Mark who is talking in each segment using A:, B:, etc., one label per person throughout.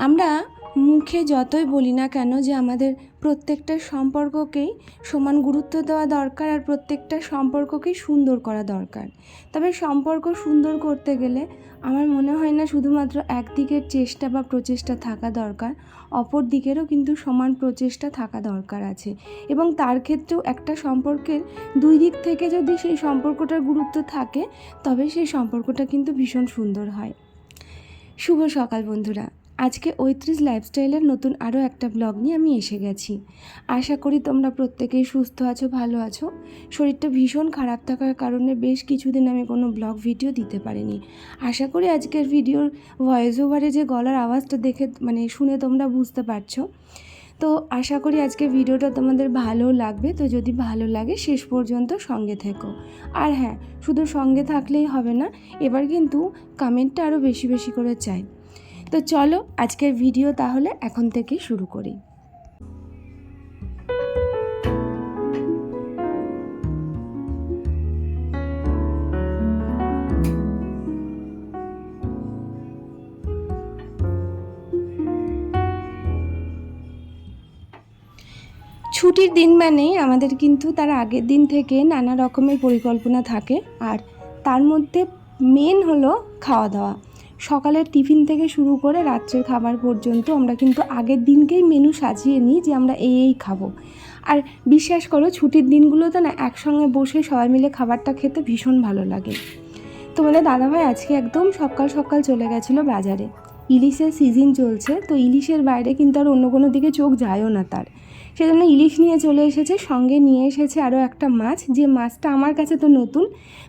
A: আমরা মুখে যতই বলি না কেন যে আমাদের প্রত্যেকটা সম্পর্ককেই সমান গুরুত্ব দেওয়া দরকার আর প্রত্যেকটা সম্পর্ককেই সুন্দর করা দরকার। তবে সম্পর্ক সুন্দর করতে গেলে আমার মনে হয় না শুধুমাত্র একদিকের চেষ্টা বা প্রচেষ্টা থাকা দরকার, অপর দিকেরও কিন্তু সমান প্রচেষ্টা থাকা দরকার আছে। এবং তার ক্ষেত্রেও একটা সম্পর্কের দুই দিক থেকে যদি সেই সম্পর্কটার গুরুত্ব থাকে, তবে সেই সম্পর্কটা কিন্তু ভীষণ সুন্দর হয়। শুভ সকাল বন্ধুরা। আজকে ঐত্রিশ লাইফস্টাইলের নতুন আরও একটা ব্লগ নিয়ে আমি এসে গেছি। আশা করি তোমরা প্রত্যেকেই সুস্থ আছো, ভালো আছো। শরীরটা ভীষণ খারাপ থাকার কারণে বেশ কিছুদিন আমি কোনো ব্লগ ভিডিও দিতে পারিনি। আশা করি আজকের ভিডিওর ভয়েস ওভারে যে গলার আওয়াজটা দেখে মানে শুনে তোমরা বুঝতে পারছ। তো আশা করি আজকে ভিডিওটা তোমাদের ভালো লাগবে। তো যদি ভালো লাগে, শেষ পর্যন্ত সঙ্গে থেকো। আর হ্যাঁ শুধু সঙ্গে থাকলেই হবে না, এবার কিন্তু কমেন্টটা আরও বেশি বেশি করে চাই। তো চলো আজকের ভিডিও তাহলে এখন থেকে শুরু করি। ছুটির দিন মানেই আমাদের কিন্তু তার আগের দিন থেকে নানা রকমের পরিকল্পনা থাকে আর তার মধ্যে মেন হলো খাওয়া দাওয়া। সকালের টিফিন থেকে শুরু করে রাত্রের খাবার পর্যন্ত আমরা কিন্তু আগের দিনকেই মেনু সাজিয়ে নিই যে আমরা এই এই খাব। আর বিশ্বাস করো, ছুটির দিনগুলোতে না একসঙ্গে বসে সবাই মিলে খাবারটা খেতে ভীষণ ভালো লাগে। তোমাদের দাদাভাই আজকে একদম সকাল সকাল চলে গেছিল বাজারে। ইলিশের সিজন চলছে, তো ইলিশের বাইরে কিন্তু আর অন্য কোনো দিকে চোখ যায়ও না তার। সেজন্য ইলিশ নিয়ে চলে এসেছে, সঙ্গে নিয়ে এসেছে আরও একটা মাছ। যে মাছটা আমার কাছে তো নতুন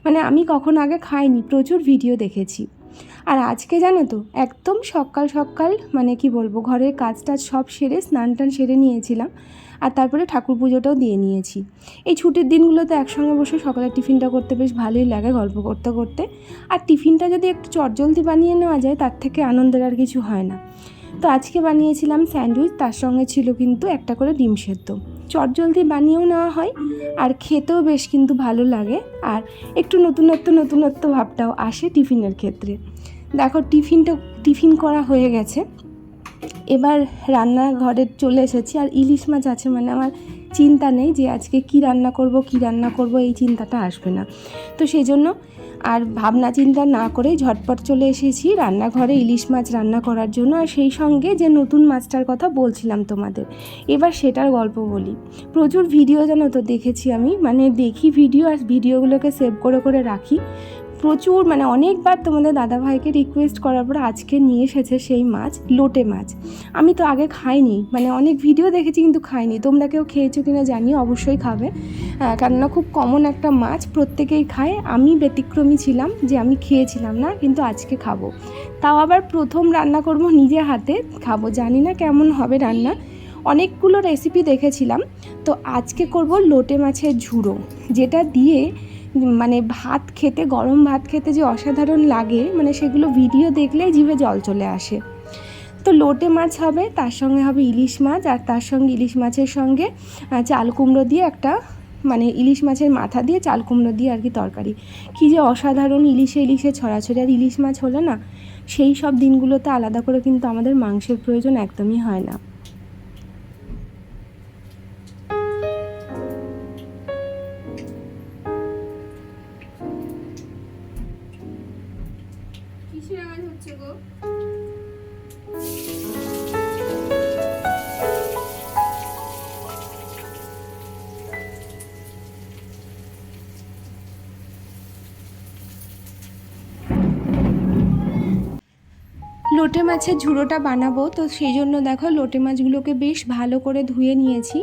A: মানে আমি কখনো আগে খাইনি, প্রচুর ভিডিও দেখেছি। আর আজকে জানো তো, একদম সকাল সকাল মানে কি বলব, ঘরের কাজ টাজ সব সেরে স্নান টান সেরে নিয়েছিলাম আর তারপরে ঠাকুর পুজোটাও দিয়ে নিয়েছি। এই ছুটির দিনগুলোতে একসঙ্গে বসে সকালের টিফিনটা করতে বেশ ভালোই লাগে গল্প করতে করতে। আর টিফিনটা যদি একটু চটজলদি বানিয়ে নেওয়া যায়, তার থেকে আনন্দের আর কিছু হয় না। তো আজকে বানিয়েছিলাম স্যান্ডউইচ, তার সঙ্গে ছিল কিন্তু একটা করে ডিম সেদ্ধ। চটজলদি বানিয়েও নেওয়া হয় আর খেতেও বেশ কিন্তু ভালো লাগে। আর একটু নতুনত্ব নতুনত্ব ভাবটাও আসে টিফিনের ক্ষেত্রে। দেখো, টিফিনটা, টিফিন করা হয়ে গেছে। এবার রান্নাঘরে চলে এসেছি। আর ইলিশ মাছ আছে মানে আমার চিন্তা নেই যে আজকে কি রান্না করব, কি রান্না করব, এই চিন্তাটা আসবে না। তো সেই জন্য আর ভাবনা চিন্তা না করেই ঝটপট চলে এসেছি রান্নাঘরে ইলিশ মাছ রান্না করার জন্য। আর সেই সঙ্গে যে নতুন মাছটার কথা বলছিলাম তোমাদের, এবার সেটার গল্প বলি। প্রচুর ভিডিও জানো তো দেখেছি আমি মানে দেখি ভিডিও আর ভিডিওগুলোকে সেভ করে করে রাখি। প্রচুর মানে অনেকবার তোমাদের দাদাভাইকে রিকোয়েস্ট করার পর আজকে নিয়ে এসেছে সেই মাছ, লোটে মাছ। আমি তো আগে খাইনি মানে অনেক ভিডিও দেখেছি কিন্তু খাইনি। তোমরা কেউ খেয়েছো কিনা জানি অবশ্যই খাবে। কেননা খুব কমন একটা মাছ, প্রত্যেকেই খায়। আমি ব্যতিক্রমী ছিলাম যে আমি খেয়েছিলাম না, কিন্তু আজকে খাব। তাও আবার প্রথম রান্না করব নিজে হাতে, খাব। জানি না কেমন হবে রান্না। অনেকগুলো রেসিপি দেখেছিলাম। তো আজকে করব লোটে মাছের ঝুড়ো, যেটা দিয়ে মানে ভাত খেতে, গরম ভাত খেতে যে অসাধারণ লাগে মানে সেগুলো ভিডিও দেখলেই জিভে জল চলে আসে। তো লোটে মাছ হবে, তার সঙ্গে হবে ইলিশ মাছ, আর তার সঙ্গে ইলিশ মাছের সঙ্গে চাল কুমড়ো দিয়ে একটা মানে ইলিশ মাছের মাথা দিয়ে চাল কুমড়ো দিয়ে আর কি তরকারি। কী যে অসাধারণ ইলিশে ইলিশে ছড়াছড়ি, আর ইলিশ মাছ হলে না, সেই সব দিনগুলোতে আলাদা করে কিন্তু আমাদের মাংসের প্রয়োজন একদমই হয় না। লোটে মাছের ঝুড়োটা বানাবো। তো সেই জন্য দেখো লোটে মাছগুলোকে বেশ ভালো করে ধুয়ে নিয়েছি।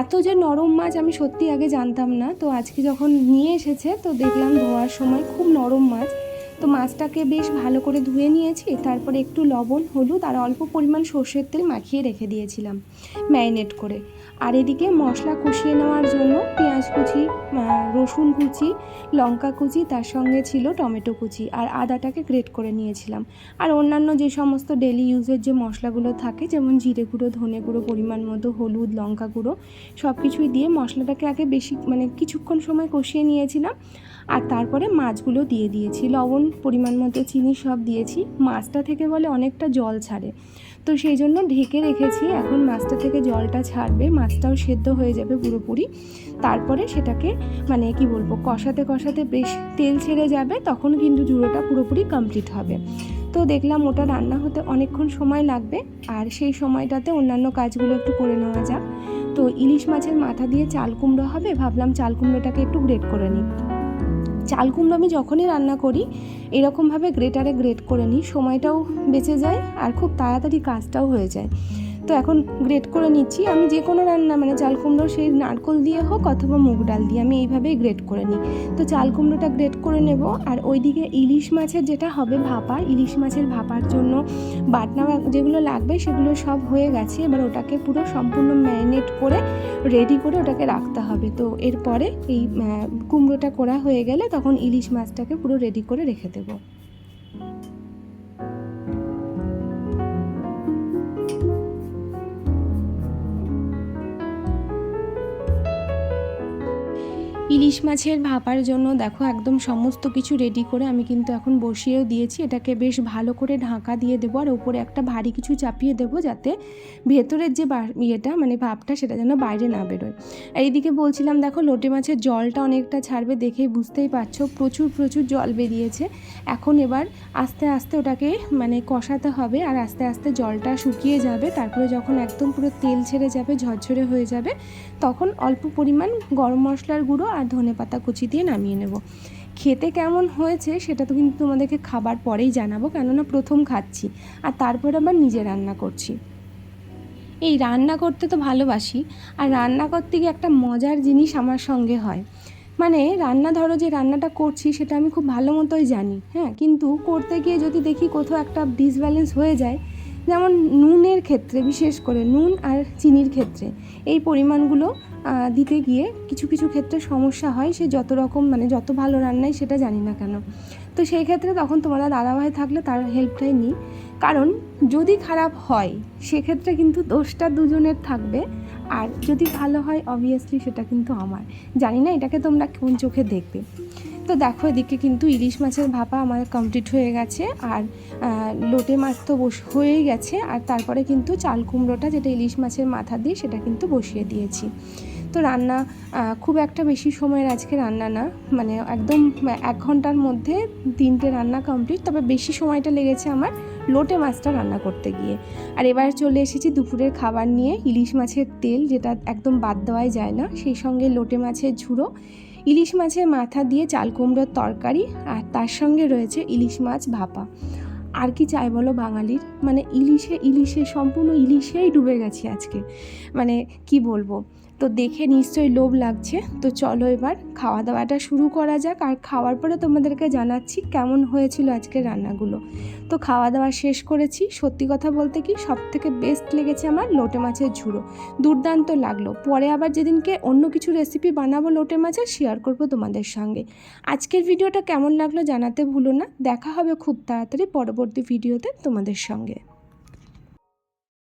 A: এত যে নরম মাছ আমি সত্যি আগে জানতাম না। তো আজকে যখন নিয়ে এসেছে, তো দেখলাম ধোয়ার সময় খুব নরম মাছ। তো মাছটাকে বেশ ভালো করে ধুয়ে নিয়েছি, তারপরে একটু লবণ, হলুদ আর অল্প পরিমাণ সর্ষের তেল মাখিয়ে রেখে দিয়েছিলাম ম্যারিনেট করে। আর এদিকে মশলা কষিয়ে নেওয়ার জন্য পেঁয়াজ কুচি রসুন কুচি, লঙ্কা কুচি, তার সঙ্গে ছিল টমেটো কুচি আর আদাটাকে গ্রেট করে নিয়েছিলাম। আর অন্যান্য যে সমস্ত ডেলি ইউজের যে মশলাগুলো থাকে, যেমন জিরে গুঁড়ো, ধনে গুঁড়ো, পরিমাণ মতো হলুদ, লঙ্কা গুঁড়ো সব কিছুই দিয়ে মশলাটাকে আগে বেশি মানে কিছুক্ষণ সময় কষিয়ে নিয়েছিলাম। আর তারপরে মাছগুলো দিয়ে দিয়েছি। লবণ পরিমাণ মতো চিনি সব দিয়েছি। মাছটা থেকে বলে অনেকটা জল ছাড়ে। তো সেই জন্য ঢেকে রেখেছি। এখন মাছটা থেকে জলটা ছাড়বে। মাছটাও সেদ্ধ হয়ে যাবে পুরোপুরি। তারপরে সেটাকে মানে কি বলব, কষাতে কষাতে বেশ তেল ছেড়ে যাবে, তখন কিন্তু জুড়োটা পুরোপুরি কমপ্লিট হবে। তো দেখলাম ওটা রান্না হতে অনেকক্ষণ সময় লাগবে। আর সেই সময়টাতে অন্যান্য কাজগুলো একটু করে নেওয়া যাক। তো ইলিশ মাছের মাথা দিয়ে চাল কুমড়ো হবে। ভাবলাম চাল কুমড়োটাকে একটু গ্রেট করে নিই। চাল কুমড়ো আমি যখনই রান্না করি, এরকমভাবে গ্রেটারে গ্রেট করে নিই, সময়টাও বেঁচে যায় আর খুব তাড়াতাড়ি কাজটাও হয়ে যায়। তো এখন গ্রেট করে নিচ্ছি। আমি যে কোনো রান্না মানে চাল কুমড়ো সেই নারকোল দিয়ে হোক অথবা মুগ ডাল দিয়ে আমি এইভাবেই গ্রেট করে নিই। তো চাল কুমড়োটা গ্রেট করে নেব আর ওইদিকে ইলিশ মাছের যেটা হবে ভাপা, ইলিশ মাছের ভাপার জন্য বাটনা যেগুলো লাগবে সেগুলো সব হয়ে গেছে। এবার ওটাকে পুরো সম্পূর্ণ ম্যারিনেট করে রেডি করে ওটাকে রাখতে হবে। তো এরপরে এই কুমড়োটা করা হয়ে গেলে তখন ইলিশ মাছটাকে পুরো রেডি করে রেখে দেবো। ইলিশ মাছের ভাপার জন্য দেখো একদম সমস্ত কিছু রেডি করে আমি কিন্তু এখন বসিয়েও দিয়েছি। এটাকে বেশ ভালো করে ঢাকা দিয়ে দেবো আর উপরে একটা ভারী কিছু চাপিয়ে দেবো যাতে ভেতরের যে ইয়েটা মানে ভাপটা, সেটা যেন বাইরে না বেরোয়। আর এইদিকে বলছিলাম, দেখো লোটে মাছের জলটা অনেকটা ছাড়বে দেখেই বুঝতেই পারছ, প্রচুর প্রচুর জল বেরিয়েছে। এখন এবার আস্তে আস্তে ওটাকে মানে কষাতে হবে আর আস্তে আস্তে জলটা শুকিয়ে যাবে। তারপরে যখন একদম পুরো তেল ছেড়ে যাবে, ঝরঝরে হয়ে যাবে, তখন অল্প পরিমাণ গরম মশলার গুঁড়ো আর পাতা কুচি দিয়ে নামিয়ে নেব। খেতে কেমন হয়েছে সেটা তো কিন্তু তোমাদেরকে খাবার পরেই জানাব, কেননা প্রথম খাচ্ছি। আর তারপর আবার নিজে রান্না করছি। এই রান্না করতে তো ভালোবাসি, আর রান্না করতে গিয়ে একটা মজার জিনিস আমার সঙ্গে হয়। মানে রান্না ধরো যে রান্নাটা করছি সেটা আমি খুব ভালো মতোই জানি হ্যাঁ? কিন্তু করতে গিয়ে যদি দেখি কোথাও একটা ডিসব্যালেন্স হয়ে যায়, যেমন নুনের ক্ষেত্রে, বিশেষ করে নুন আর চিনির ক্ষেত্রে, এই পরিমাণগুলো দিতে গিয়ে কিছু কিছু ক্ষেত্রে সমস্যা হয়, সে যত রকম মানে যত ভালো রান্নাই সেটা জানি না কেন। তো সেই ক্ষেত্রে তখন তোমরা দাদাভাই থাকলে তার হেল্পটাই নিই। কারণ যদি খারাপ হয়, সেক্ষেত্রে কিন্তু দোষটা দুজনের থাকবে। আর যদি ভালো হয় অবভিয়াসলি সেটা কিন্তু আমার। জানি না এটাকে তোমরা কোন চোখে দেখবে। তো দেখো এদিকে কিন্তু ইলিশ মাছের ভাপা আমার কমপ্লিট হয়ে গেছে। আর লোটে মাছ তো বস, হয়েই গেছে। আর তারপরে কিন্তু চাল কুমড়োটা যেটা ইলিশ মাছের মাথা দিয়ে সেটা কিন্তু বসিয়ে দিয়েছি। তো রান্না খুব একটা বেশি সময়ের আজকে রান্না না। মানে একদম এক ঘণ্টার মধ্যে তিনটে রান্না কমপ্লিট তবে বেশি সময়টা লেগেছে আমার লোটে মাছটা রান্না করতে গিয়ে। আর এবার চলে এসেছি দুপুরের খাবার নিয়ে। ইলিশ মাছের তেল, যেটা একদম বাদ দেওয়াই যায় না, সেই সঙ্গে লোটে মাছের ঝুড়ো। ইলিশ মাছের মাথা দিয়ে চাল কুমড়োর তরকারি, আর তার সঙ্গে রয়েছে ইলিশ মাছ ভাপা। আর কি চাই বলো বাঙালির? মানে ইলিশে ইলিশে, সম্পূর্ণ ইলিশেই ডুবে গেছি আজকে। মানে কি বলব? তো দেখে নিশ্চয়ই লোভ লাগছে। তো চলো এবার খাওয়া দাওয়াটা শুরু করা যাক। আর খাওয়ার পরে তোমাদেরকে জানাচ্ছি কেমন হয়েছিল আজকে রান্নাগুলো। তো খাওয়া দাওয়া শেষ করেছি। সত্যি কথা বলতে কি সব থেকে বেস্ট লেগেছে আমার লোটে মাছের ঝুড়ো। দুর্দান্ত লাগল। পরে আবার যেদিনকে অন্য কিছু রেসিপি বানাবো লোটে মাছের শেয়ার করব তোমাদের সঙ্গে। আজকের ভিডিওটা কেমন লাগল জানাতে ভুলো না। দেখা হবে খুব তাড়াতাড়ি পরবর্তী ভিডিওতে তোমাদের সঙ্গে।